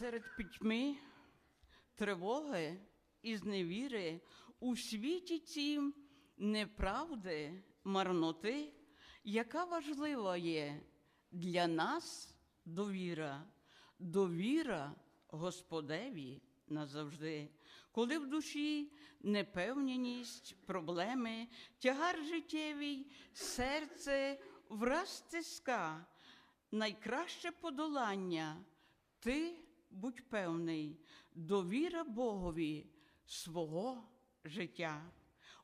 Серед пітьми, тривоги і зневіри у світі цім неправди, марноти, яка важлива є для нас довіра, довіра Господеві назавжди, коли в душі непевненість, проблеми, тягар життєвий, серце враз стиска, найкраще подолання. Ти будь певний, довіра Богові свого життя.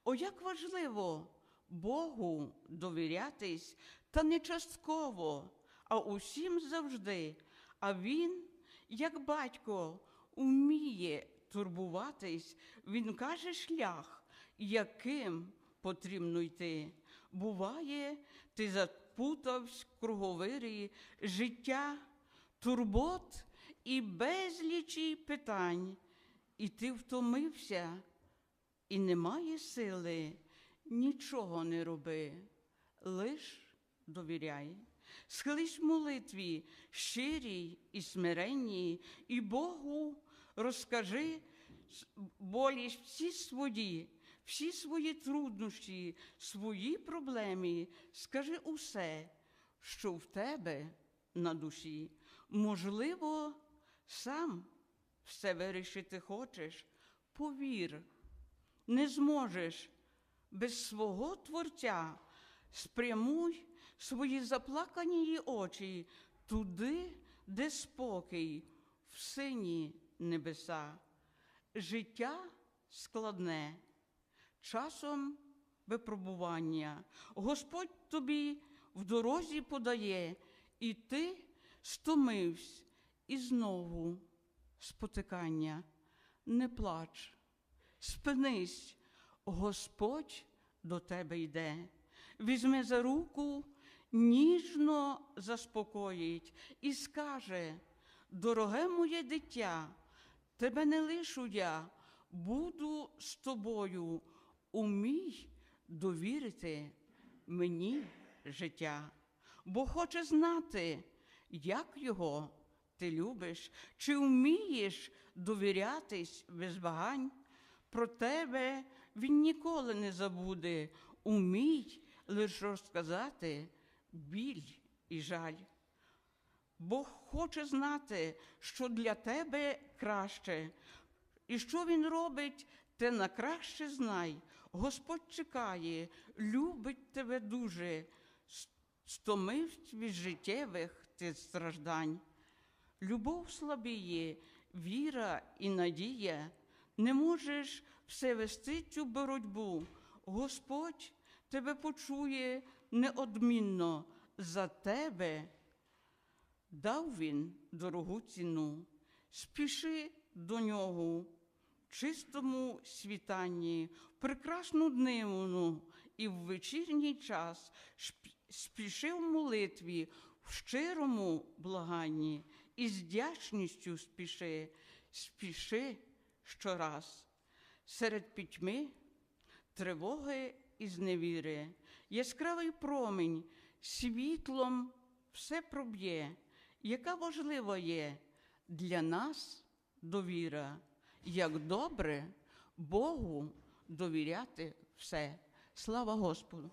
О, як важливо Богу довірятись, та не частково, а усім завжди. А Він, як батько, уміє турбуватись, він каже шлях, яким потрібно йти. Буває, ти запутавсь в круговирі життя, турбот і безлічі питань, і ти втомився, і немає сили, нічого не роби, лиш довіряй. Схились молитві щирій і смиренній, і Богу розкажи болі всі свої, всі свої труднощі, свої проблеми, скажи усе, що в тебе на душі. Можливо, сам все вирішити хочеш, повір, не зможеш без свого Творця. Спрямуй свої заплакані очі туди, де спокій, в сині небеса. Життя складне, часом випробування. Господь тобі в дорозі подає, і ти стомився, і знову спотикання. Не плач, спинись, Господь до тебе йде, візьме за руку, ніжно заспокоїть і скаже: дороге моє дитя, тебе не лишу я, буду з тобою, умій довірити мені життя, бо хоче знати, як його ти любиш, чи вмієш довірятись без вагань. Про тебе він ніколи не забуде, умій лише розказати біль і жаль. Бог хоче знати, що для тебе краще, і що Він робить, те на краще знай. Господь чекає, любить тебе дуже, с- стомився від життєвих ти страждань. Любов слабіє, віра і надія. Не можеш все вести цю боротьбу. Господь тебе почує неодмінно за тебе. Дав він дорогу ціну, спіши до нього в чистому світанні, прекрасну днину і в вечірній час спіши в молитві, в щирому благанні і з вдячністю спіши, спіши щораз. Серед пітьми тривоги і зневіри, яскравий промінь світлом все проб'є, яка важлива є для нас довіра, як добре Богу довіряти все. Слава Господу!